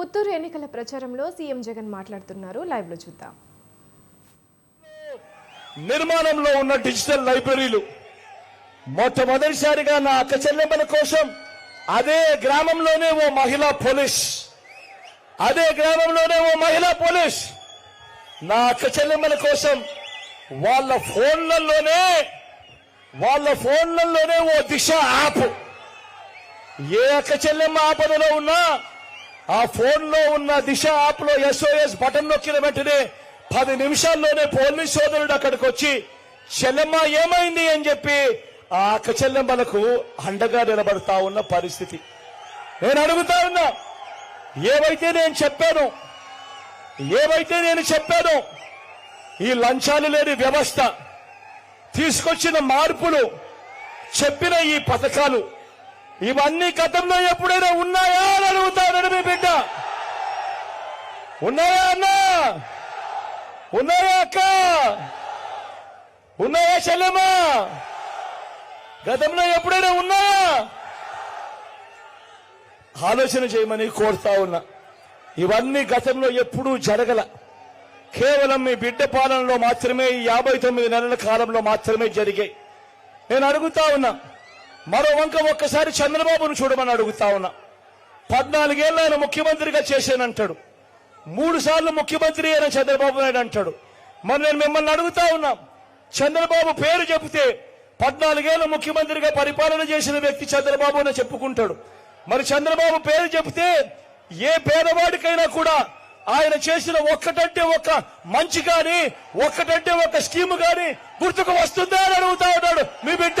పుత్తూరు ఎన్నికల ప్రచారంలో సీఎం జగన్ మాట్లాడుతున్నారు. లైవ్లో చూద్దాం. నిర్మాణంలో ఉన్న డిజిటల్ లైబ్రరీలు మొట్టమొదటిసారిగా నా అక్క చెల్లెమ్మల కోసం అదే గ్రామంలోనే ఓ మహిళా పోలీస్. అదే గ్రామంలోనే ఓ మహిళా పోలీస్. నా అక్క చెల్లెమ్మల కోసం వాళ్ళ ఫోన్లలోనే వాళ్ళ ఫోన్లలోనే ఓ దిశ యాప్. ఏ అక్క చెల్లెమ్మ ఆపదలో ఉన్నా ఆ ఫోన్లో ఉన్న దిశ యాప్లో ఎస్ఓఎస్ బటన్ నొక్కిన వెంటనే పది నిమిషాల్లోనే పోలీస్ సోదరుడు అక్కడికి వచ్చి చెల్లెమ్మ ఏమైంది? అని చెప్పి ఆ అక్క చెల్లెమ్మలకు అండగా నిలబడతా ఉన్న పరిస్థితి. నేను అడుగుతా ఉన్నా ఏవైతే నేను చెప్పాను ఏవైతే నేను చెప్పాను ఈ లంచాలు లేని వ్యవస్థ తీసుకొచ్చిన మార్పులు చెప్పిన ఈ పథకాలు ఇవన్నీ గతంలో ఎప్పుడైనా ఉన్నాయా అని అడుగుతానని మీ బిడ్డ. ఉన్నాయా అన్నా? ఉన్నాయా అక్క? ఉన్నాయా చెల్లెమ్మా? గతంలో ఎప్పుడైనా ఉన్నాయా? ఆలోచన చేయమని కోరుతా ఉన్నా. ఇవన్నీ గతంలో ఎప్పుడూ జరగల. కేవలం మీ బిడ్డ పాలనలో మాత్రమే ఈ యాభై తొమ్మిది నెలల కాలంలో మాత్రమే జరిగాయి. నేను అడుగుతా ఉన్నా మరో వంక ఒక్కసారి చంద్రబాబును చూడమని అడుగుతా ఉన్నా. పద్నాలుగేళ్ళు ఆయన ముఖ్యమంత్రిగా చేశానంటాడు. మూడు సార్లు ముఖ్యమంత్రి అయిన చంద్రబాబు నాయుడు అంటాడు. మరి నేను మిమ్మల్ని అడుగుతా ఉన్నా. చంద్రబాబు పేరు చెబితే పద్నాలుగేళ్ళు ముఖ్యమంత్రిగా పరిపాలన చేసిన వ్యక్తి చంద్రబాబు అని చెప్పుకుంటాడు. మరి చంద్రబాబు పేరు చెబితే ఏ పేదవాడికైనా కూడా ఆయన చేసిన ఒక్కటంటే ఒక్క మంచి గాని ఒక్కటంటే ఒక్క స్కీమ్ కానీ గుర్తుకు వస్తుందా అని అడుగుతా ఉన్నాడు మీ బిడ్డ.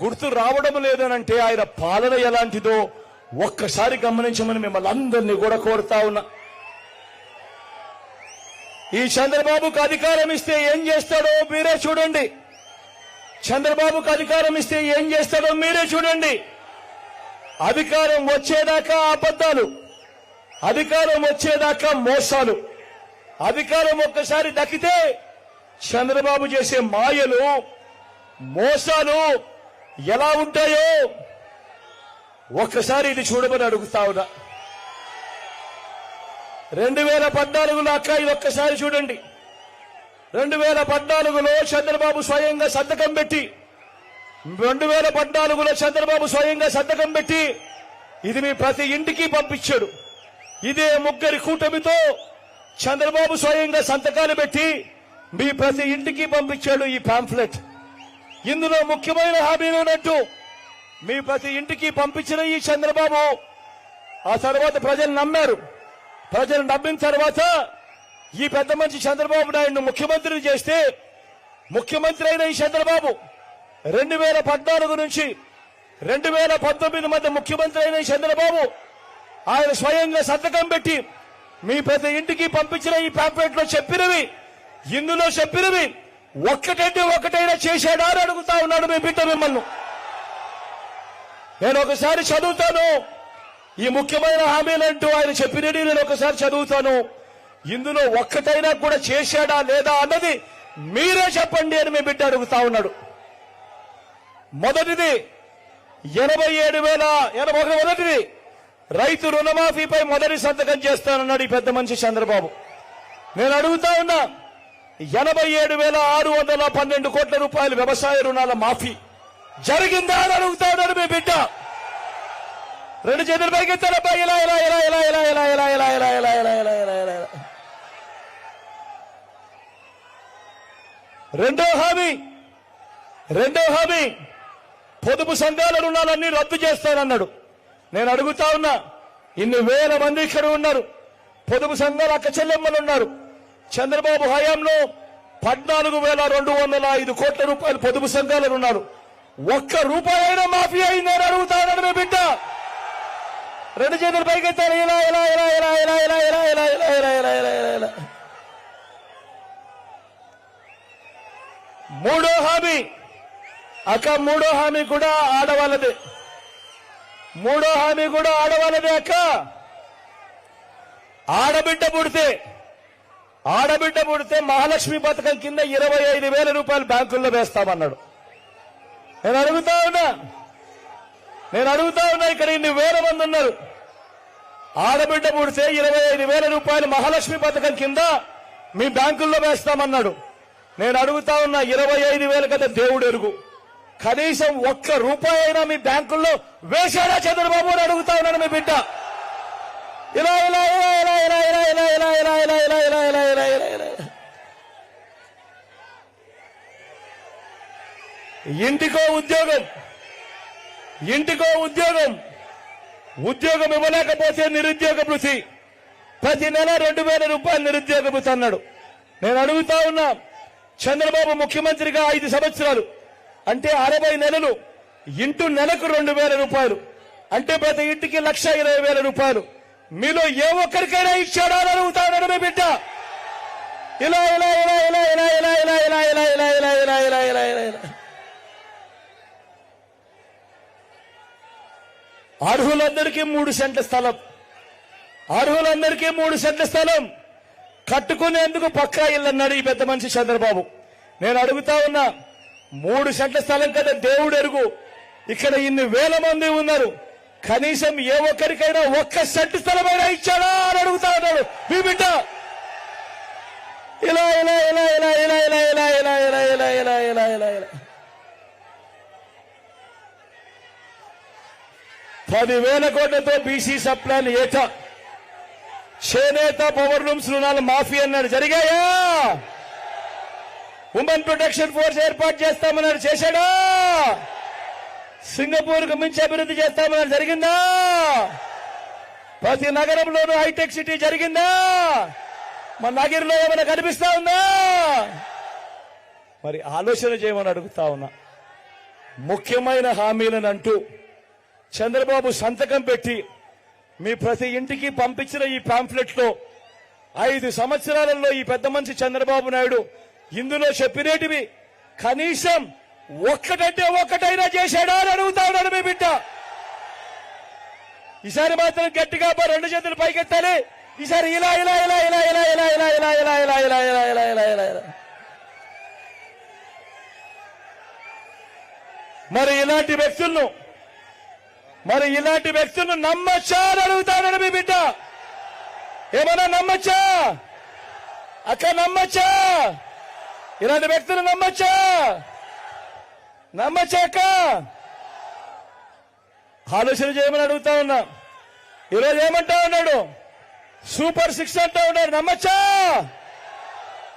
గుర్తు రావడం లేదనంటే ఆయన పాలన ఎలాంటిదో ఒక్కసారి గమనించమని మిమ్మల్ని అందరినీ కూడా కోరుతా ఉన్నా. ఈ చంద్రబాబుకు అధికారం ఇస్తే ఏం చేస్తాడో మీరే చూడండి. చంద్రబాబుకు అధికారం ఇస్తే ఏం చేస్తాడో మీరే చూడండి. అధికారం వచ్చేదాకా అబద్ధాలు అధికారం వచ్చేదాకా మోసాలు అధికారం ఒక్కసారి దక్కితే చంద్రబాబు చేసే మాయలు మోసాలు ఎలా ఉంటాయో ఒక్కసారి ఇది చూడమని అడుగుతా ఉన్నా. రెండు వేల పద్నాలుగులో అక్క ఇది ఒక్కసారి చూడండి. రెండు వేల పద్నాలుగులో చంద్రబాబు స్వయంగా సంతకం పెట్టి రెండు వేల పద్నాలుగులో చంద్రబాబు స్వయంగా సంతకం పెట్టి ఇది మీ ప్రతి ఇంటికి పంపించాడు. ఇదే ముగ్గురి కూటమితో చంద్రబాబు స్వయంగా సంతకాలు పెట్టి మీ ప్రతి ఇంటికి పంపించాడు ఈ పాంఫ్లెట్. ఇందులో ముఖ్యమైన హామీలు ఉన్నట్టు మీ ప్రతి ఇంటికి పంపించిన ఈ చంద్రబాబు. ఆ తర్వాత ప్రజలు నమ్మారు. ప్రజలు నమ్మిన తర్వాత ఈ పెద్ద మనిషి చంద్రబాబు నాయుడు ముఖ్యమంత్రిని చేస్తే ముఖ్యమంత్రి అయిన ఈ చంద్రబాబు రెండు వేల పద్నాలుగు నుంచి రెండు వేల పంతొమ్మిది మధ్య ముఖ్యమంత్రి అయిన ఈ చంద్రబాబు ఆయన స్వయంగా సంతకం పెట్టి మీ ప్రతి ఇంటికి పంపించిన ఈ పాంప్లెట్లో చెప్పినవి. ఇందులో చెప్పినవి. ఒక్కటంటే ఒకటైనా చేశాడా అని అడుగుతా ఉన్నాడు మీ బిడ్డ మిమ్మల్ని. నేను ఒకసారి చదువుతాను. ఈ ముఖ్యమైన హామీలంటూ ఆయన చెప్పినది నేను ఒకసారి చదువుతాను. ఇందులో ఒక్కటైనా కూడా చేశాడా లేదా అన్నది మీరే చెప్పండి అని మీ బిడ్డ అడుగుతా ఉన్నాడు. మొదటిది ఎనభై ఏడు వేల ఎనభై మొదటిది. రైతు రుణమాఫీపై మొదటి సంతకం చేస్తానన్నాడు ఈ పెద్ద మనిషి చంద్రబాబు. నేను అడుగుతా ఉన్నా ఎనభై ఏడు వేల ఆరు వందల పన్నెండు కోట్ల రూపాయల వ్యవసాయ రుణాల మాఫీ జరిగిందా అని అడుగుతాడు మీ బిడ్డ రెండు చేతులు పైకెత్తారబ్బా ఇలా ఇలా ఇలా ఇలా ఇలా ఇలా ఇలా ఇలా ఇలా ఇలా ఇలా ఇలా ఇలా ఇలా ఇలా రెండో హామీ రెండో హామీ పొదుపు సంఘాల రుణాలన్నీ రద్దు చేస్తానన్నాడు నేను అడుగుతా ఉన్నా ఇన్ని వేల మంది ఇక్కడ ఉన్నారు పొదుపు సంఘాల అక్క చెల్లెమ్మలు ఉన్నారు చంద్రబాబు హయాంలో పద్నాలుగు వేల రెండు వందల ఐదు కోట్ల రూపాయలు పొదుపు సంఘాల ఉన్నారు ఒక్క రూపాయి అయినా మాఫీ అయిందని అడుగుతానని మీ బిడ్డ రెండు చేతులు పైకెత్తారు ఇలా ఇలా ఇలా ఇలా ఇలా ఇలా ఇలా ఇలా ఇలా ఇలా ఇలా ఇలా ఇలా ఇలా మూడో హామీ అక్క మూడో హామీ కూడా ఆడవాళ్ళదే మూడో హామీ కూడా ఆడవాళ్ళదే అక్క ఆడబిడ్డ పుడితే ఆడబిడ్డ పుడితే మహాలక్ష్మి పథకం కింద ఇరవై ఐదు వేల రూపాయలు బ్యాంకుల్లో వేస్తామన్నాడు. నేను అడుగుతా ఉన్నా. నేను అడుగుతా ఉన్నా ఇక్కడ ఇన్ని వేల మంది ఉన్నారు. ఆడబిడ్డ పుడితే ఇరవై ఐదు వేల రూపాయలు మహాలక్ష్మి పథకం కింద మీ బ్యాంకుల్లో వేస్తామన్నాడు. నేను అడుగుతా ఉన్నా ఇరవై ఐదు వేలు కదా దేవుడు ఎరుగు. కనీసం ఒక్క రూపాయి అయినా మీ బ్యాంకుల్లో వేశాడా చంద్రబాబు అని అడుగుతా ఉన్నాను మీ బిడ్డ. ఇలా ఇలా ఇలా ఇలా ఇలా ఇలా ఇలా ఇలా ఇలా ఇలా ఇలా ఇలా ఇలా ఇలా ఇలా ఇలా ఇంటికో ఉద్యోగం ఇంటికో ఉద్యోగం ఉద్యోగం ఇవ్వలేకపోతే నిరుద్యోగ భృతి ప్రతి నెల రెండు వేల రూపాయలు నిరుద్యోగ భృతి అన్నాడు నేను అడుగుతా ఉన్నా చంద్రబాబు ముఖ్యమంత్రిగా ఐదు సంవత్సరాలు అంటే అరవై నెలలు ఇంటూ నెలకు రెండు వేల రూపాయలు అంటే ప్రతి ఇంటికి లక్ష ఇరవై వేల రూపాయలు మీలో ఏ ఒక్కరికైనా ఇచ్చాడా అని అడుగుతా మీ బిడ్డ ఇలా ఇలా ఇలా ఇలా ఇలా ఇలా ఇలా ఇలా ఇలా ఇలా ఇలా ఇలా ఇలా ఇలా ఇలా ఇలా అర్హులందరికీ మూడు సెంట్ల స్థలం అర్హులందరికీ మూడు సెంట్ల స్థలం కట్టుకునేందుకు పక్కా ఇల్లు అన్నాడు ఈ పెద్ద మనిషి చంద్రబాబు నేను అడుగుతా ఉన్నా మూడు సెంట్ల స్థలం కదా దేవుడు ఎరుగు ఇక్కడ ఇన్ని వేల మంది ఉన్నారు కనీసం ఏ ఒక్కరికైనా ఒక్క సెంట్ స్థలమైనా ఇచ్చాడా అని అడుగుతా ఉన్నాడు మీ బిడ్డ ఇలా ఇలా ఇలా ఇలా ఇలా ఇలా ఇలా ఇలా ఇలా ఇలా ఇలా ఇలా ఇలా ఇలా పదివేల కోట్లతో బీసీ సప్లాన్ ఏట చేనేత పవర్ లూమ్స్ రుణాలు మాఫీ అన్నాడు జరిగాయా ఉమెన్ ప్రొటెక్షన్ ఫోర్స్ ఏర్పాటు చేస్తామన్నాడు చేశాడా సింగపూర్కు మించి అభివృద్ధి చేస్తామని జరిగిందా? ప్రతి నగరంలోనూ హైటెక్ సిటీ జరిగిందా? మన నగరంలో ఏమైనా కనిపిస్తా ఉందా? మరి ఆలోచన చేయమని అడుగుతా ఉన్నా. ముఖ్యమైన హామీలను అంటూ చంద్రబాబు సంతకం పెట్టి మీ ప్రతి ఇంటికి పంపించిన ఈ పాంఫ్లెట్లో ఐదు సంవత్సరాలలో ఈ పెద్ద మనిషి చంద్రబాబు నాయుడు ఇందులో చెప్పినేటివి కనీసం ఒక్కటంటే ఒక్కటైనా చేశాడా అని అడుగుతా ఉన్నాడు మీ బిడ్డ ఈసారి మాత్రం గట్టిగా రెండు చేతులు పైకెత్తాలి ఈసారి ఇలా ఇలా ఇలా ఇలా ఇలా ఇలా ఇలా ఇలా ఇలా ఇలా ఇలా ఇలా ఇలా ఇలా ఇలా ఇలా మరి ఇలాంటి వ్యక్తులను మరి ఇలాంటి వ్యక్తులను నమ్మచ్చా అని అడుగుతాడని మీ బిడ్డ ఏమన్నా నమ్మచ్చా అక్క నమ్మచ్చా ఇలాంటి వ్యక్తులు నమ్మచ్చా నమ్మచ్చా అక్క ఆలోచన చేయమని అడుగుతా ఉన్నా. ఈరోజు ఏమంటా ఉన్నాడు? సూపర్ సిక్స్ అంటా ఉన్నాడు. నమ్మచ్చా?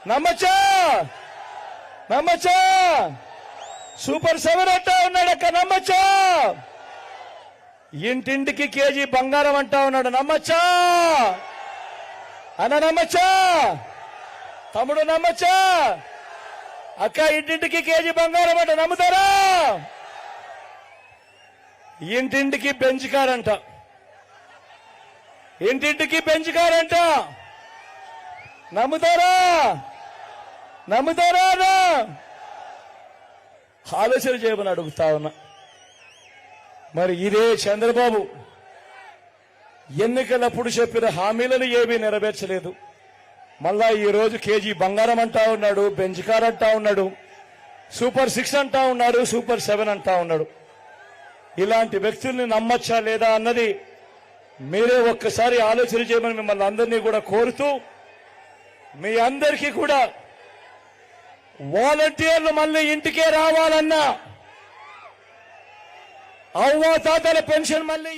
నమ్మచ్చా? నమ్మచ్చా? సూపర్ సెవెన్ అంటా ఉన్నాడు అక్క. నమ్మచ్చా? ఇంటింటికి కేజీ బంగారం అంటా ఉన్నాడు. నమ్మచ్చా? అన్న నమ్మచ్చా? తమ్ముడు నమ్మచ్చా? అక్క ఇంటింటికి కేజీ బంగారం అంట నమ్ముతారా? ఇంటింటికి బెంచ్ కార్ అంట. ఇంటింటికి బెంచ్ కార్ అంట. నమ్ముతారా? నమ్ముతారా ఆలోచన చేయమని అడుగుతా ఉన్నా. మరి ఇదే చంద్రబాబు. ఎన్నికలప్పుడు చెప్పిన హామీలను ఏమీ నెరవేర్చలేదు. మళ్ళా ఈ రోజు కేజీ బంగారం అంటా ఉన్నాడు బెంచ్ కార్ అంటా ఉన్నాడు సూపర్ సిక్స్ అంటా ఉన్నాడు సూపర్ సెవెన్ అంటా ఉన్నాడు. ఇలాంటి వ్యక్తుల్ని నమ్మచ్చా లేదా అన్నది మీరే ఒక్కసారి ఆలోచన చేయమని మిమ్మల్ని అందరినీ కూడా కోరుతూ మీ అందరికీ కూడా వాలంటీర్లు మళ్ళీ ఇంటికే రావాలన్నా అవ్వ తాతల పెన్షన్ మళ్ళీ